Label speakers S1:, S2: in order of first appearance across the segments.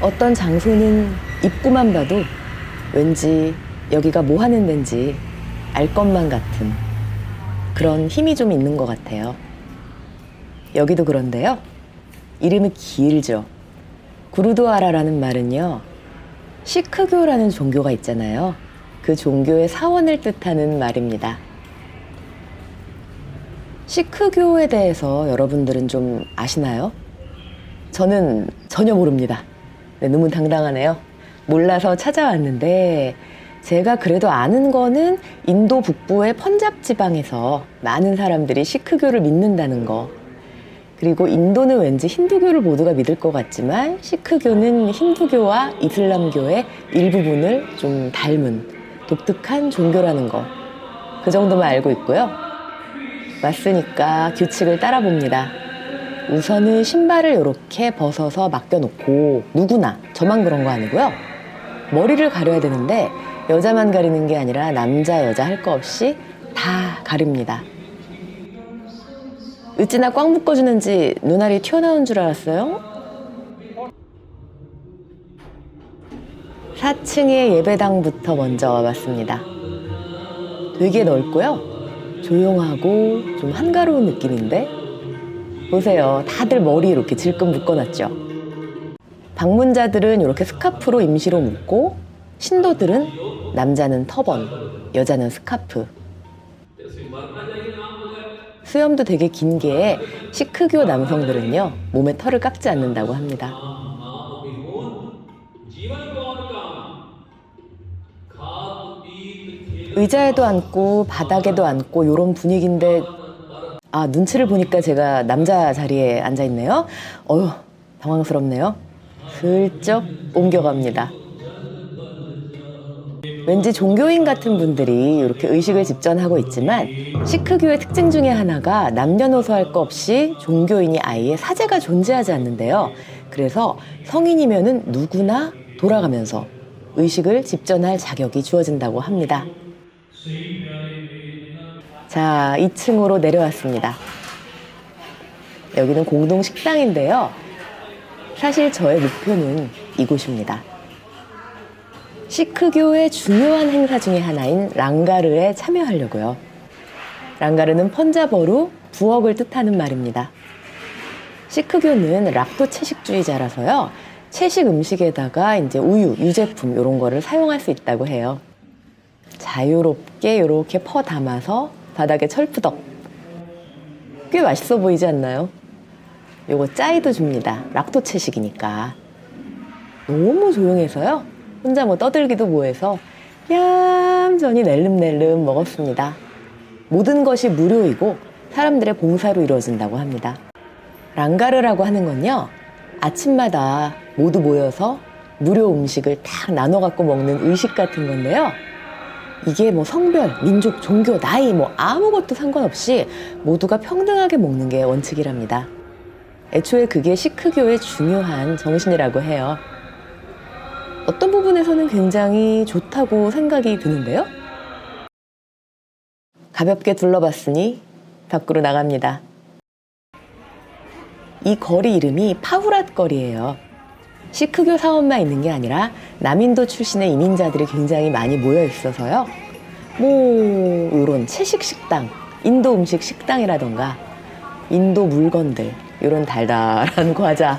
S1: 어떤 장소는 입구만 봐도 왠지 여기가 뭐 하는 데인지 알 것만 같은 그런 힘이 좀 있는 것 같아요. 여기도 그런데요. 이름이 길죠. 구루두아라라는 말은요. 시크교라는 종교가 있잖아요. 그 종교의 사원을 뜻하는 말입니다. 시크교에 대해서 여러분들은 좀 아시나요? 저는 전혀 모릅니다. 네, 너무 당당하네요. 몰라서 찾아왔는데 제가 그래도 아는 거는 인도 북부의 펀잡 지방에서 많은 사람들이 시크교를 믿는다는 거. 그리고 인도는 왠지 힌두교를 모두가 믿을 것 같지만 시크교는 힌두교와 이슬람교의 일부분을 좀 닮은 독특한 종교라는 거. 그 정도만 알고 있고요. 왔으니까 규칙을 따라 봅니다. 우선은 신발을 이렇게 벗어서 맡겨놓고 누구나 저만 그런 거 아니고요. 머리를 가려야 되는데 여자만 가리는 게 아니라 남자 여자 할 거 없이 다 가립니다. 어찌나 꽉 묶어주는지 눈알이 튀어나온 줄 알았어요. 4층의 예배당부터 먼저 와봤습니다. 되게 넓고요. 조용하고 좀 한가로운 느낌인데 보세요. 다들 머리 이렇게 질끈 묶어놨죠. 방문자들은 이렇게 스카프로 임시로 묶고 신도들은 남자는 터번, 여자는 스카프. 수염도 되게 긴 게 시크교 남성들은요 몸에 털을 깎지 않는다고 합니다. 의자에도 앉고 바닥에도 앉고 이런 분위기인데 아 눈치를 보니까 제가 남자 자리에 앉아 있네요. 어휴 당황스럽네요. 슬쩍 옮겨갑니다. 왠지 종교인 같은 분들이 이렇게 의식을 집전하고 있지만 시크교의 특징 중에 하나가 남녀노소 할거 없이 종교인이 아예 사제가 존재하지 않는데요. 그래서 성인이면은 누구나 돌아가면서 의식을 집전할 자격이 주어진다고 합니다. 자, 2층으로 내려왔습니다. 여기는 공동 식당인데요. 사실 저의 목표는 이곳입니다. 시크교의 중요한 행사 중의 하나인 랑가르에 참여하려고요. 랑가르는 펀자버로 부엌을 뜻하는 말입니다. 시크교는 락도 채식주의자라서요. 채식 음식에다가 이제 우유, 유제품 이런 거를 사용할 수 있다고 해요. 자유롭게 이렇게 퍼 담아서 바닥에 철푸덕. 꽤 맛있어 보이지 않나요? 요거 짜이도 줍니다. 락토 채식이니까. 너무 조용해서요. 혼자 뭐 떠들기도 뭐해서 얌전히 낼름낼름 먹었습니다. 모든 것이 무료이고 사람들의 봉사로 이루어진다고 합니다. 랑가르라고 하는 건요. 아침마다 모두 모여서 무료 음식을 딱 나눠 갖고 먹는 의식 같은 건데요. 이게 뭐 성별, 민족, 종교, 나이 뭐 아무것도 상관없이 모두가 평등하게 먹는 게 원칙이랍니다. 애초에 그게 시크교의 중요한 정신이라고 해요. 어떤 부분에서는 굉장히 좋다고 생각이 드는데요. 가볍게 둘러봤으니 밖으로 나갑니다. 이 거리 이름이 파후랏 거리예요. 시크교 사원만 있는 게 아니라 남인도 출신의 이민자들이 굉장히 많이 모여 있어서요. 뭐 이런 채식 식당, 인도 음식 식당이라던가 인도 물건들, 이런 달달한 과자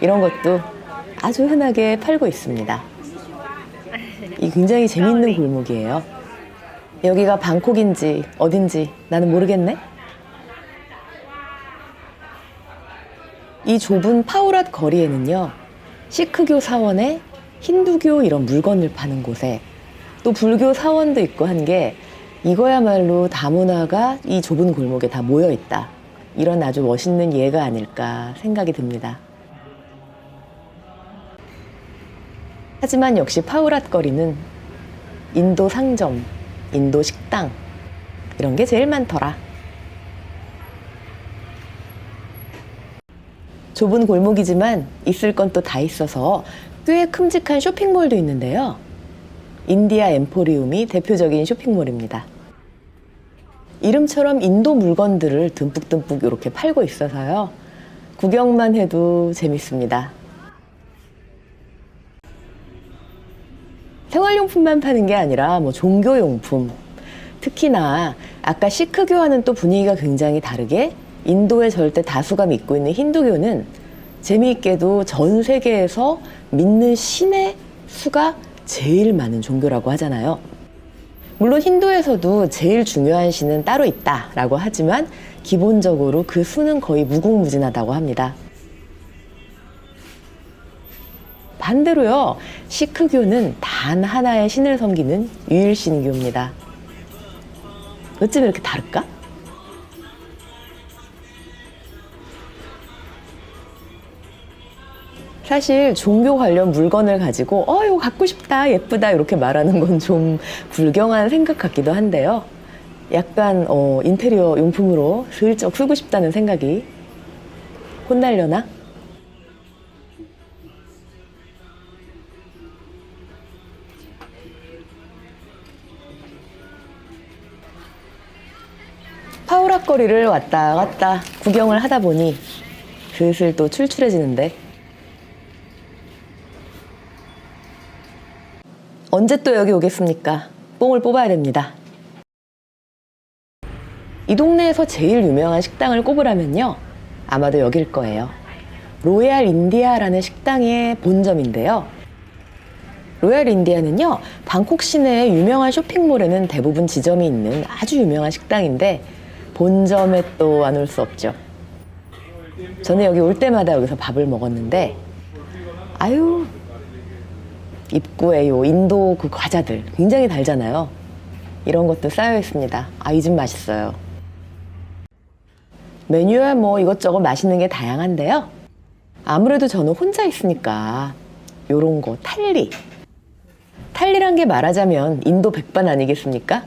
S1: 이런 것도 아주 흔하게 팔고 있습니다. 이 굉장히 재밌는 골목이에요. 여기가 방콕인지 어딘지 나는 모르겠네. 이 좁은 파우랏 거리에는요, 시크교 사원에 힌두교 이런 물건을 파는 곳에 또 불교 사원도 있고 한 게 이거야말로 다문화가 이 좁은 골목에 다 모여 있다. 이런 아주 멋있는 예가 아닐까 생각이 듭니다. 하지만 역시 파우랏 거리는 인도 상점, 인도 식당 이런 게 제일 많더라. 좁은 골목이지만 있을 건 또 다 있어서 꽤 큼직한 쇼핑몰도 있는데요. 인디아 엠포리움이 대표적인 쇼핑몰입니다. 이름처럼 인도 물건들을 듬뿍듬뿍 이렇게 팔고 있어서요. 구경만 해도 재밌습니다. 생활용품만 파는 게 아니라 뭐 종교용품, 특히나 아까 시크교와는 또 분위기가 굉장히 다르게 인도의 절대 다수가 믿고 있는 힌두교는 재미있게도 전 세계에서 믿는 신의 수가 제일 많은 종교라고 하잖아요. 물론 힌두에서도 제일 중요한 신은 따로 있다라고 하지만 기본적으로 그 수는 거의 무궁무진하다고 합니다. 반대로요, 시크교는 단 하나의 신을 섬기는 유일신교입니다. 어쩜 이렇게 다를까? 사실 종교 관련 물건을 가지고 어 이거 갖고 싶다 예쁘다 이렇게 말하는 건 좀 불경한 생각 같기도 한데요. 약간 어, 인테리어 용품으로 슬쩍 쓰고 싶다는 생각이 혼날려나? 파우락 거리를 왔다 갔다 구경을 하다 보니 슬슬 또 출출해지는데 언제 또 여기 오겠습니까? 뽕을 뽑아야 됩니다. 이 동네에서 제일 유명한 식당을 꼽으라면요. 아마도 여길 거예요. 로얄 인디아라는 식당의 본점인데요. 로얄 인디아는요, 방콕 시내의 유명한 쇼핑몰에는 대부분 지점이 있는 아주 유명한 식당인데, 본점에 또 안 올 수 없죠. 저는 여기 올 때마다 여기서 밥을 먹었는데, 아유, 입구에 요 인도 그 과자들 굉장히 달잖아요. 이런 것도 쌓여 있습니다. 아, 이 집 맛있어요. 메뉴에 뭐 이것저것 맛있는 게 다양한데요. 아무래도 저는 혼자 있으니까 요런 거 탈리. 탈리란 게 말하자면 인도 백반 아니겠습니까?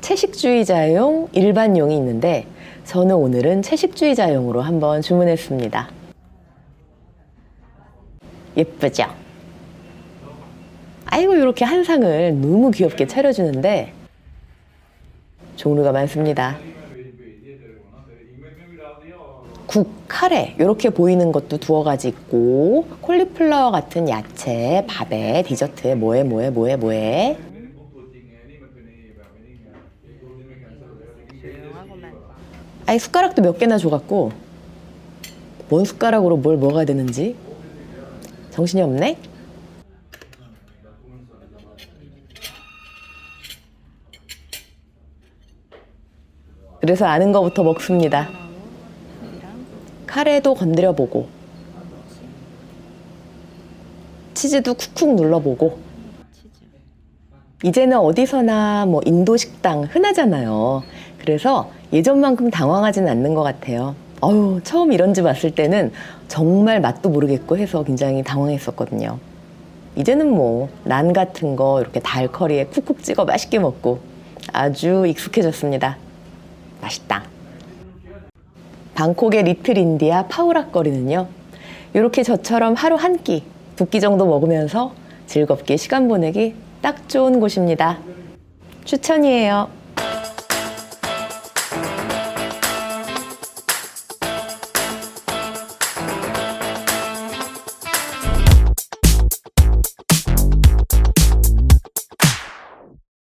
S1: 채식주의자용, 일반용이 있는데 저는 오늘은 채식주의자용으로 한번 주문했습니다. 예쁘죠? 아이고 이렇게 한 상을 너무 귀엽게 차려주는데 종류가 많습니다. 국, 카레 이렇게 보이는 것도 두어 가지 있고 콜리플라워 같은 야채, 밥에, 디저트에 뭐에 뭐에 뭐에 뭐에 아이 숟가락도 몇 개나 줘갖고 뭔 숟가락으로 뭘 먹어야 되는지 정신이 없네? 그래서 아는 거부터 먹습니다. 카레도 건드려 보고 치즈도 쿡쿡 눌러 보고 이제는 어디서나 뭐 인도 식당 흔하잖아요. 그래서 예전만큼 당황하지는 않는 것 같아요. 어유 처음 이런 집 왔을 때는 정말 맛도 모르겠고 해서 굉장히 당황했었거든요. 이제는 뭐 난 같은 거 이렇게 달커리에 쿡쿡 찍어 맛있게 먹고 아주 익숙해졌습니다. 맛있다. 방콕의 리틀 인디아 파우락 거리는요. 이렇게 저처럼 하루 한 끼, 두 끼 정도 먹으면서 즐겁게 시간 보내기 딱 좋은 곳입니다. 추천이에요.